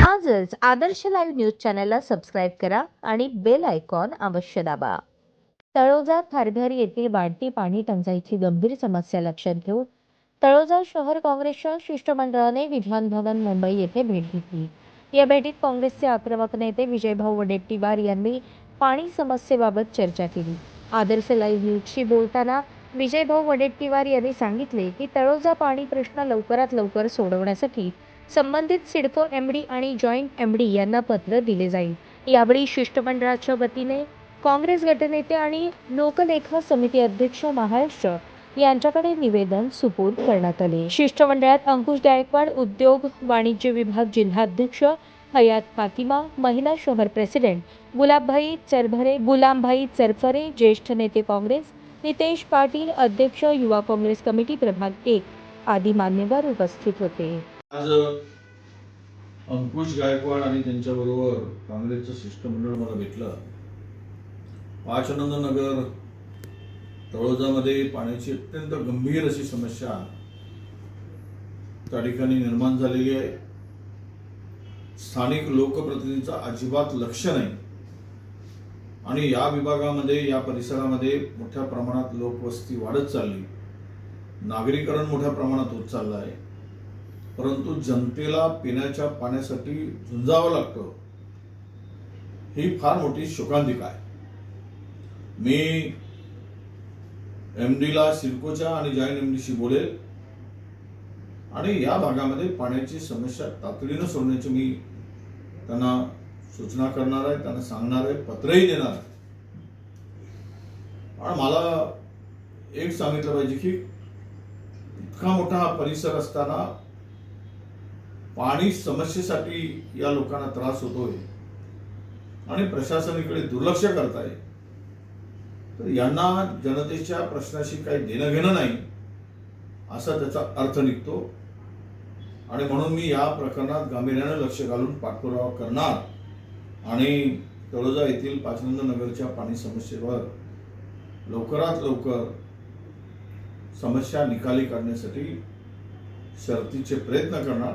आजच Adarsh live news चॅनलला subscribe करा आणि बेल आयकॉन अवश्य दाबा. तळोजा खारघर येथील वाढती पाणी टंचाईची गंभीर समस्या लक्षात घेऊन तळोजा शहर काँग्रेसच्या शिष्टमंडळाने विधानभवन मुंबई येथे भेट घेतली. या भेटीत काँग्रेसचे आक्रमक नेते विजयभाऊ वडेट्टीवार यांनी पाणी समस्येबाबत चर्चा केली. आदर्श लाईव्ह न्यूजशी बोलताना विजयभाऊ वडेट्टीवार यांनी सांगितले की तळोजा पाणी प्रश्न लवकरात लवकर सोडवण्यासाठी संबंधित सिडको एमडी आणि जॉईंट एम डी यांना पत्र दिले जाईल. यावेळी शिष्टमंडळाच्या वतीने काँग्रेस गटनेते आणि लोकलेखा समिती अध्यक्ष महाराष्ट्र यांच्याकडे निवेदन सुपूर्द करण्यात आले. शिष्टमंडळात अंकुश गायकवाड उद्योग वाणिज्य विभाग जिल्हाध्यक्ष हयात फातिमा महिला शहर प्रेसिडेंट गुलाबभाई चरभरे गुलामभाई चरफरे ज्येष्ठ नेते काँग्रेस नितेश पाटील अध्यक्ष युवा काँग्रेस कमिटी प्रभाग एक आदी मान्यवर उपस्थित होते. आज अंकुश गायकवाड आणि त्यांच्याबरोबर काँग्रेसचं शिष्टमंडळ मला भेटलं. पाचनंद नगर तळोजामध्ये पाण्याची अत्यंत गंभीर अशी समस्या त्या ठिकाणी निर्माण झालेली आहे. स्थानिक लोकप्रतिनिधीचं अजिबात लक्ष नाही. आणि या विभागामध्ये या परिसरामध्ये मोठ्या प्रमाणात लोकवस्ती वाढत चालली. नागरीकरण मोठ्या प्रमाणात होत चाललं आहे. परंतु जनतेला पिण्याच्या पाण्यासाठी झुंजावं लागतं. ही फार मोठी शोकांतिका आहे. मी एम डीला सिडकोच्या आणि जॉईंट एम डीशी बोलेल. आणि या भागामध्ये पाण्याची समस्या तातडीनं सोडण्याची मी त्यांना सूचना करणार आहे त्यांना सांगणार आहे पत्रही देणार आहे. आणि मला एक सांगितलं पाहिजे की इतका मोठा हा परिसर असताना पाणी समस्येसाठी या लोकांना त्रास होतोय आणि प्रशासनाकडे दुर्लक्ष करताय. तर यांना जनतेच्या प्रश्नाशी काही देणं घेणं नाही असा त्याचा अर्थ निघतो. आणि म्हणून मी या प्रकरणात गांभीर्यानं लक्ष घालून पाठपुरावा करणार आणि तळोजा येथील पाचनंद नगरच्या पाणी समस्येवर लवकरात लवकर समस्या निकाली काढण्यासाठी शर्तीचे प्रयत्न करणार.